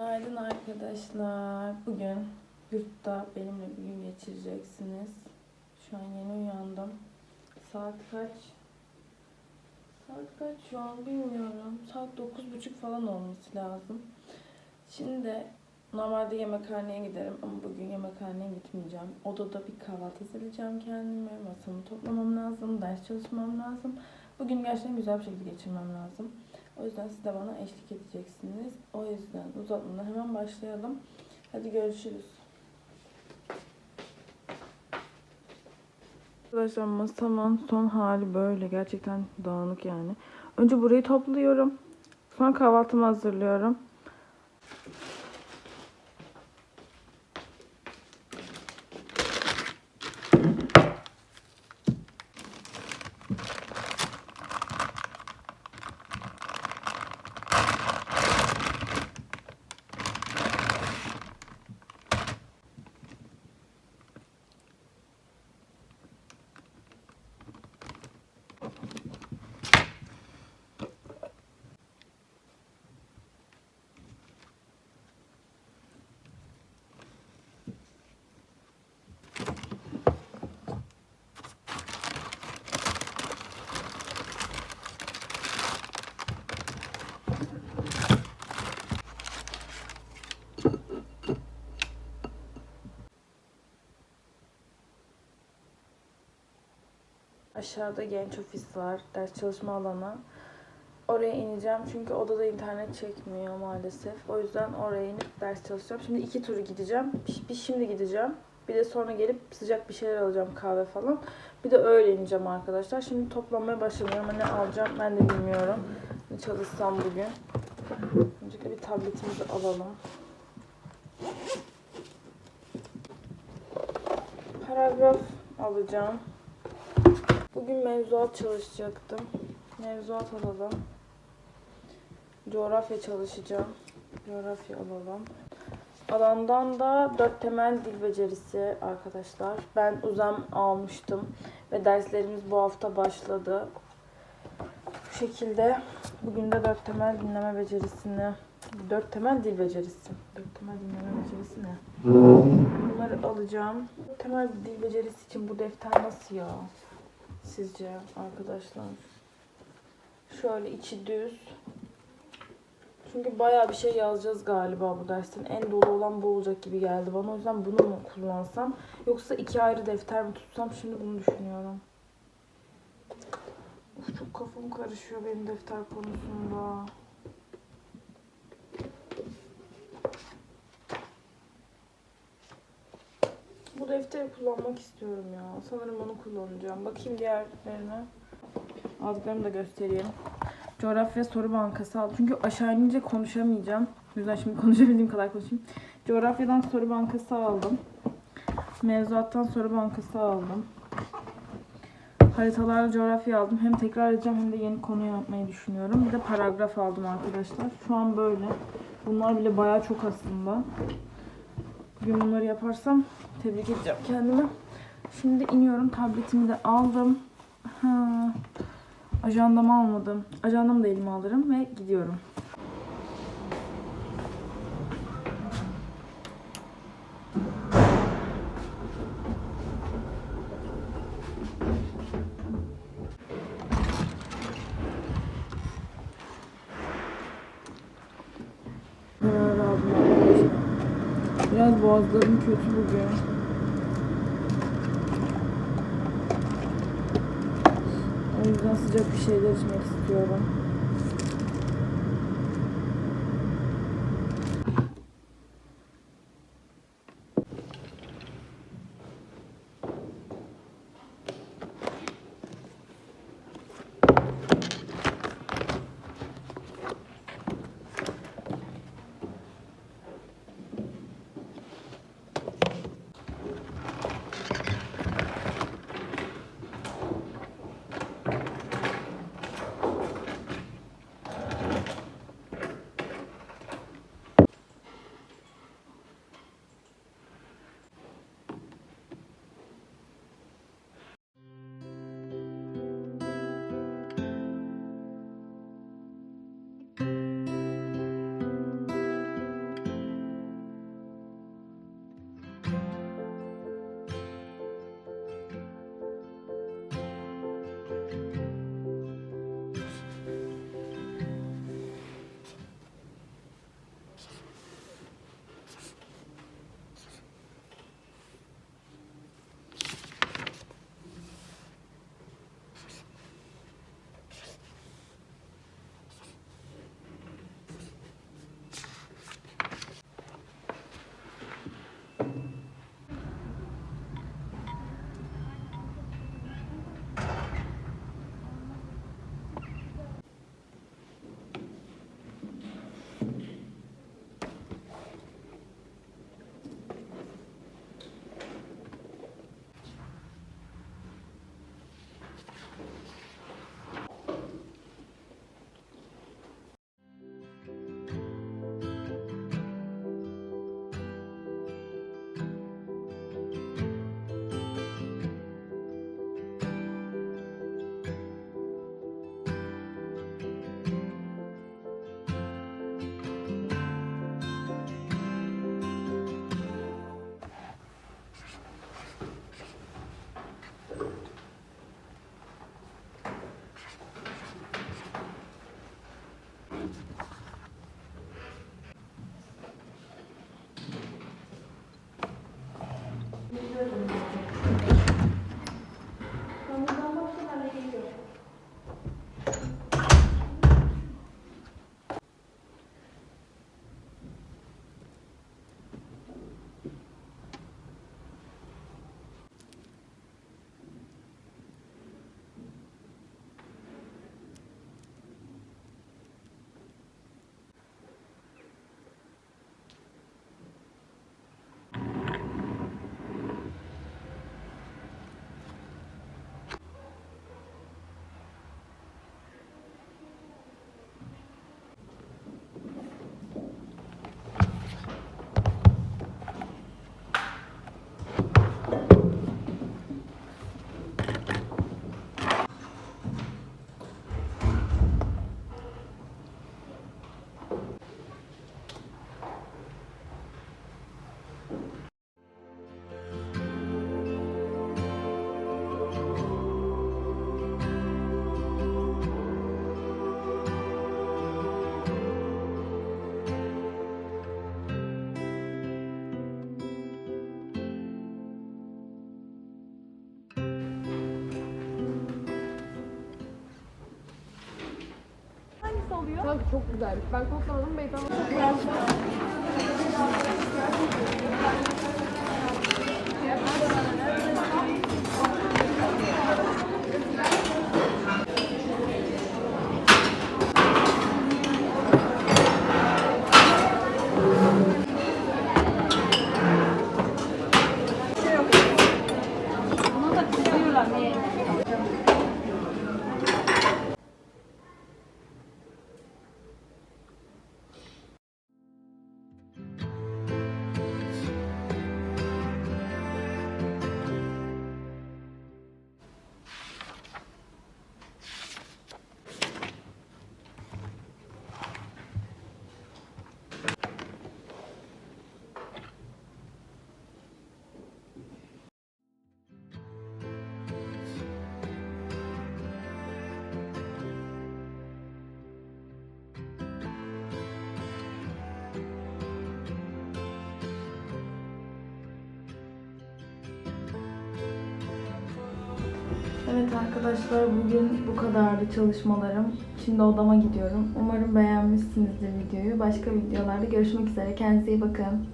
Günaydın arkadaşlar. Bugün yurtta benimle bir gün geçireceksiniz. Şu an yeni uyandım. Saat kaç? Saat kaç şu an bilmiyorum. Saat dokuz buçuk falan olması lazım. Şimdi normalde yemekhaneye giderim ama bugün yemekhaneye gitmeyeceğim. Odada bir kahvaltı hazırlayacağım kendime. Masamı toplamam lazım. Ders çalışmam lazım. Bugün gerçekten güzel bir şekilde geçirmem lazım. O yüzden siz de bana eşlik edeceksiniz. O yüzden uzatmadan hemen başlayalım. Hadi görüşürüz. Arkadaşlar masamın son hali böyle. Gerçekten dağınık yani. Önce burayı topluyorum. Sonra kahvaltımı hazırlıyorum. Aşağıda genç ofis var. Ders çalışma alanı. Oraya ineceğim çünkü odada internet çekmiyor maalesef. O yüzden oraya inip ders çalışacağım. Şimdi iki turu gideceğim. Bir, şimdi gideceğim. Bir de sonra gelip sıcak bir şeyler alacağım kahve falan. Bir de öyle ineceğim arkadaşlar. Şimdi toplamaya başlıyorum ama ne alacağım ben de bilmiyorum. Ne çalışsam bugün. Öncelikle bir tabletimizi alalım. Paragraf alacağım. Bugün mevzuat çalışacaktım. Mevzuat alalım. Coğrafya çalışacağım. Coğrafya alalım. Alandan da dört temel dil becerisi arkadaşlar. Ben uzam almıştım ve derslerimiz bu hafta başladı. Bu şekilde bugün de dört temel dinleme becerisini, dört temel dil becerisi. Dört temel dinleme becerisi ne? Bunları alacağım. Temel dil becerisi için bu defter nasıl ya? Sizce arkadaşlar? Şöyle içi düz. Çünkü bayağı bir şey yazacağız galiba bu dersin. En dolu olan bu olacak gibi geldi bana. O yüzden bunu mu kullansam? Yoksa iki ayrı defter mi tutsam? Şimdi bunu düşünüyorum. Of, çok kafam karışıyor benim defter konusunda. Bu defteri kullanmak istiyorum ya. Sanırım onu kullanacağım. Bakayım diğerlerine. Aldıklarımı da göstereyim. Coğrafya soru bankası aldım. Çünkü aşağı inince konuşamayacağım. O yüzden şimdi konuşabildiğim kadar konuşayım. Coğrafyadan soru bankası aldım. Mevzuattan soru bankası aldım. Haritalarla coğrafya aldım. Hem tekrar edeceğim hem de yeni konu yapmayı düşünüyorum. Bir de paragraf aldım arkadaşlar. Şu an böyle. Bunlar bile bayağı çok aslında. Bugün bunları yaparsam tebrik edeceğim kendimi. Şimdi iniyorum. Tabletimi de aldım. Ha. Ajandamı almadım. Ajandamı da elime alırım ve gidiyorum. Boğazlarım kötü bugün. O yüzden sıcak bir şeyler içmek istiyorum. Kanka çok güzel. Ben koklamadım. Beytan Evet arkadaşlar bugün bu kadardı çalışmalarım. Şimdi odama gidiyorum. Umarım beğenmişsinizdir videoyu. Başka videolarda görüşmek üzere. Kendinize iyi bakın.